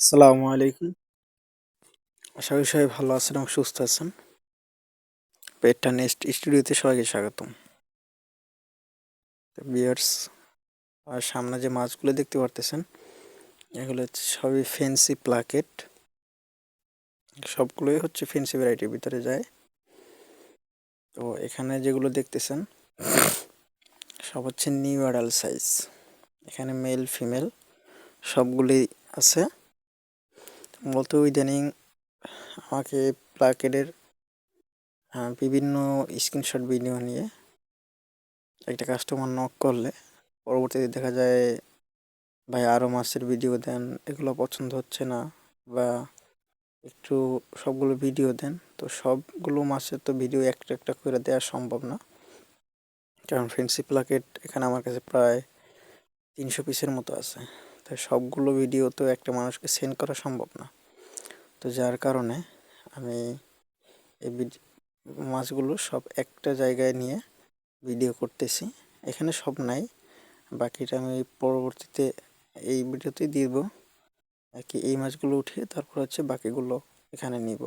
আসসালামু আলাইকুম। আশা করি সবাই ভালো আছেন এবং সুস্থ আছেন। পেটটা নেক্সট স্টুডিওতে সবাইকে স্বাগতম। বিয়ার্স আর সামনে যে মাছগুলো দেখতে পারতেছেন, এগুলো হচ্ছে সবই ফেন্সি প্লাকেট সবগুলোই হচ্ছে ফেন্সি ভ্যারাইটির ভিতরে যায়। তো এখানে যেগুলো দেখতেছেন, সব হচ্ছে নিউ অ্যাডাল সাইজ এখানে মেল ফিমেল সবগুলি আছে। মূলত ইদানিং আমাকে প্লাকেটের বিভিন্ন স্ক্রিনশট ভিডিও নিয়ে একটা কাস্টমার নক করলে পরবর্তীতে দেখা যায়, ভাই আরও মাছের ভিডিও দেন, এগুলো পছন্দ হচ্ছে না বা একটু সবগুলো ভিডিও দেন, তো সবগুলো মাছের তো ভিডিও একটা একটা করে দেওয়া সম্ভব না। কারণ ফ্রেন্ডশিপ প্লাকেট এখানে আমার কাছে প্রায় তিনশো পিসের মতো আছে। তো সবগুলো ভিডিও তো একটা মানুষকে সেন্ড করা সম্ভব না। তো যার কারণে আমি এই মাছগুলো সব একটা জায়গায় নিয়ে ভিডিও করতেছি। এখানে সব নাই। বাকিটা আমি পরবর্তীতে এই ভিডিওতেই দিব। কি এই মাছগুলো উঠিয়ে তারপর হচ্ছে বাকিগুলো এখানে নিব।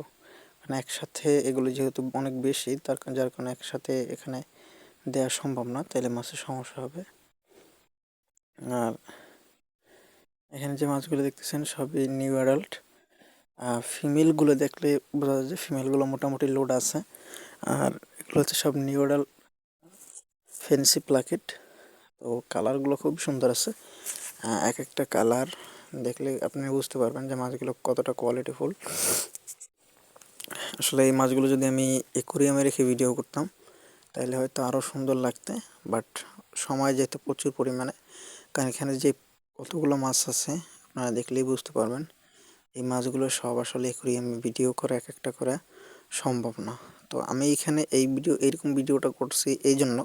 মানে একসাথে এগুলো যেহেতু অনেক বেশি, তার যার কারণে একসাথে এখানে দেওয়া সম্ভব না তাহলে মাছের সমস্যা হবে। আর এখানে যে মাছগুলো দেখতেছেন, সবই নিউ অ্যাডাল্ট ফিমেলগুলো দেখলে বোঝা যায় যে ফিমেলগুলো মোটামুটি লোড আছে। আর এগুলো হচ্ছে সব নিউ অ্যাডাল্ট ফেন্সি প্লাকেট তো কালারগুলো খুব সুন্দর আছে। এক একটা কালার দেখলে আপনি বুঝতে পারবেন যে মাছগুলো কতটা কোয়ালিটিফুল আসলে এই মাছগুলো যদি আমি একুরিয়ামে রেখে ভিডিও করতাম, তাহলে হয়তো আরও সুন্দর লাগতে। বাট সময় যেত প্রচুর পরিমাণে, কারণ এখানে যে কতগুলো মাছ আছে, আপনারা দেখলেই বুঝতে পারবেন। এই মাছগুলো সব আসলে একুরিয়ামে ভিডিও করা এক একটা করা সম্ভব না। তো আমি এখানে এই ভিডিও, এরকম ভিডিওটা করছি এই জন্য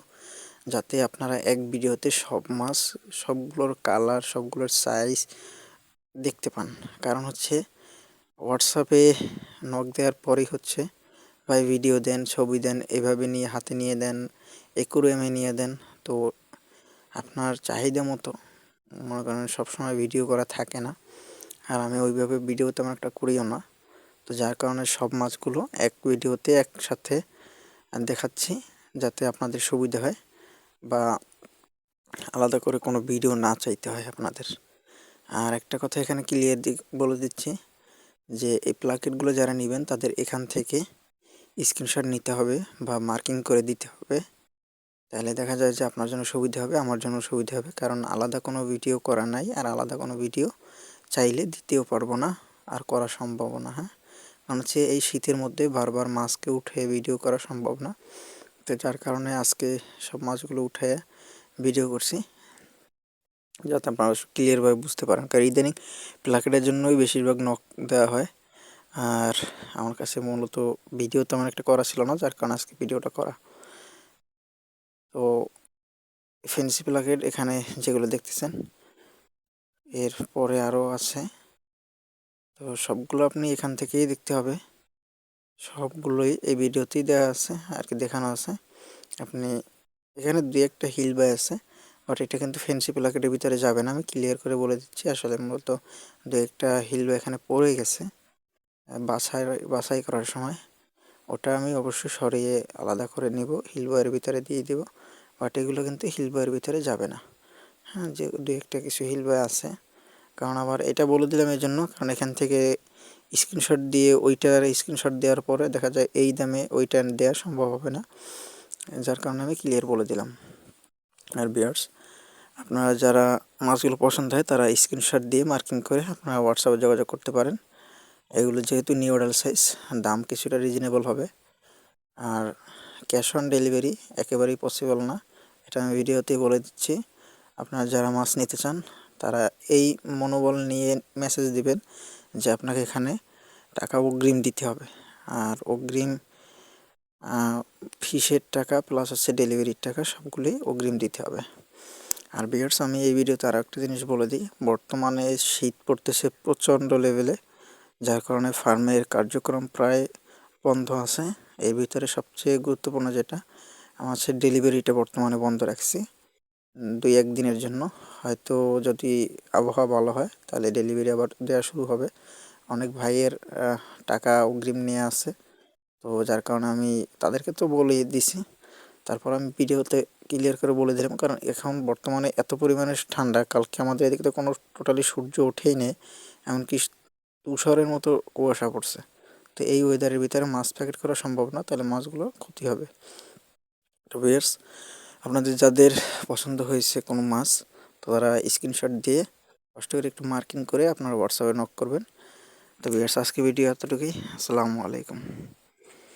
যাতে আপনারা এক ভিডিওতে সব মাছ, সবগুলোর কালার, সবগুলোর সাইজ দেখতে পান। কারণ হচ্ছে হোয়াটসঅ্যাপে নক দেওয়ার পরেই হচ্ছে, ভাই ভিডিও দেন, ছবি দেন, এভাবে নিয়ে হাতে নিয়ে দেন একুরিয়ামে নিয়ে দেন। তো আপনার চাহিদা মতো, মনে করেন সবসময় ভিডিও করা থাকে না। আর আমি ওইভাবে ভিডিও তেমন একটা করিও না। তো যার কারণে সব মাছগুলো এক ভিডিওতে একসাথে দেখাচ্ছি যাতে আপনাদের সুবিধা হয় বা আলাদা করে কোনো ভিডিও না চাইতে হয় আপনাদের। আর একটা কথা এখানে ক্লিয়ার দিক বলে দিচ্ছি যে, এই প্লাকেটগুলো যারা নেবেন তাদের এখান থেকে স্ক্রিনশট নিতে হবে বা মার্কিং করে দিতে হবে। তাহলে দেখা যায় যে আপনার জন্য সুবিধা হবে, আমার জন্য সুবিধা হবে। কারণ আলাদা কোনো ভিডিও করা নাই আর আলাদা কোনো ভিডিও চাইলে দিতেও পারব না, আর করা সম্ভব না হ্যাঁ? কারণ হচ্ছে এই শীতের মধ্যে বারবার মাছকে উঠে ভিডিও করা সম্ভব না। তো যার কারণে আজকে সব মাছগুলো উঠে ভিডিও করছি, যাতে আপনারা ক্লিয়ারভাবে বুঝতে পারেন। কারণ ইদানিং প্লাকেটের জন্যই বেশিরভাগ নখ দেওয়া হয়। আর আমার কাছে মূলত ভিডিও তেমন একটা করা ছিল না, যার কারণে আজকে ভিডিওটা করা। তো ফেন্সি প্লাকেট এখানে যেগুলো দেখতেছেন এরপরে আরও আছে। তো সবগুলো আপনি এখান থেকেই দেখতে হবে। সবগুলোই এই ভিডিওতেই দেওয়া আছে, আর কি দেখানো আছে। আপনি এখানে দুই একটা হিল বাই আছে, বাট এটা কিন্তু ফেন্সি প্লাকেটের ভিতরে যাবে না। আমি ক্লিয়ার করে বলে দিচ্ছি, আসলে মূলত দু একটা হিল বাই এখানে পড়ে গেছে বাছাই বাছাই করার সময়। ওটা আমি অবশ্যই সরিয়ে আলাদা করে নিব, হিল বয়ের ভিতরে দিয়ে দিব, বাট এগুলো কিন্তু হিল বয়ের ভিতরে যাবে না। হ্যাঁ যে দু একটা কিছু হিল বয় আছে। কারণ আবার এটা বলে দিলাম এই জন্য কারণ এখান থেকে স্ক্রিনশট দিয়ে ওইটার স্ক্রিনশট দেওয়ার পরে দেখা যায় এই দামে ওইটা দেওয়া সম্ভব হবে না। যার কারণে আমি ক্লিয়ার বলে দিলাম। আর বিয়ার্স আপনারা যারা মাছগুলো পছন্দ হয় তারা স্ক্রিনশট দিয়ে মার্কিং করে আপনারা হোয়াটসঅ্যাপে যোগাযোগ করতে পারেন। এগুলো যেহেতু নিউ অর্ডার সাইজ দাম কিছুটা রিজনেবল হবে। আর ক্যাশ অন ডেলিভারি একেবারেই পসিবল না। এটা আমি ভিডিওতেই বলে দিচ্ছি। আপনারা যারা মাছ নিতে চান, তারা এই মনোবল নিয়ে মেসেজ দিবেন যে আপনাকে এখানে টাকা অগ্রিম দিতে হবে। আর অগ্রিম ফিসের টাকা প্লাস হচ্ছে ডেলিভারির টাকা সবগুলোই অগ্রিম দিতে হবে। আর বিয়ার্স আমি এই ভিডিওতে আর একটা জিনিস বলে দিই। বর্তমানে শীত পড়তেছে প্রচণ্ড লেভেলে যার কারণে ফার্মের কার্যক্রম প্রায় বন্ধ আছে। এর ভিতরে সবচেয়ে গুরুত্বপূর্ণ যেটা, আমার হচ্ছে ডেলিভারিটা বর্তমানে বন্ধ রাখছি। দুই, এক দিনের জন্য। হয়তো যদি আবহাওয়া ভালো হয়, তাহলে ডেলিভারি আবার দেওয়া শুরু হবে। অনেক ভাইয়ের টাকা অগ্রিম নিয়ে আসে তো যার কারণে আমি তাদেরকে তো বলে দিছি। তারপর আমি ভিডিওতে ক্লিয়ার করে বলে দিলাম, কারণ এখন বর্তমানে এত পরিমাণে ঠান্ডা। কালকে আমাদের এদিকে তো কোনো টোটালি সূর্য ওঠেই নেই, এমনকি তুষারের মতো কুয়াশা পড়ছে। তো এই ওয়েদারের ভিতরে মাছ প্যাকেট করা সম্ভব না, তাহলে মাছগুলো ক্ষতি হবে। তো ভিউয়ার্স আপনাদের যাদের পছন্দ হয়েছে কোনো মাছ তো তারা স্ক্রিনশট দিয়ে কষ্ট করে একটু মার্কিং করে আপনারা হোয়াটসঅ্যাপে নক করবেন। তো ভিউয়ার্স আজকে ভিডিও এতটুকুই। আসসালামু আলাইকুম।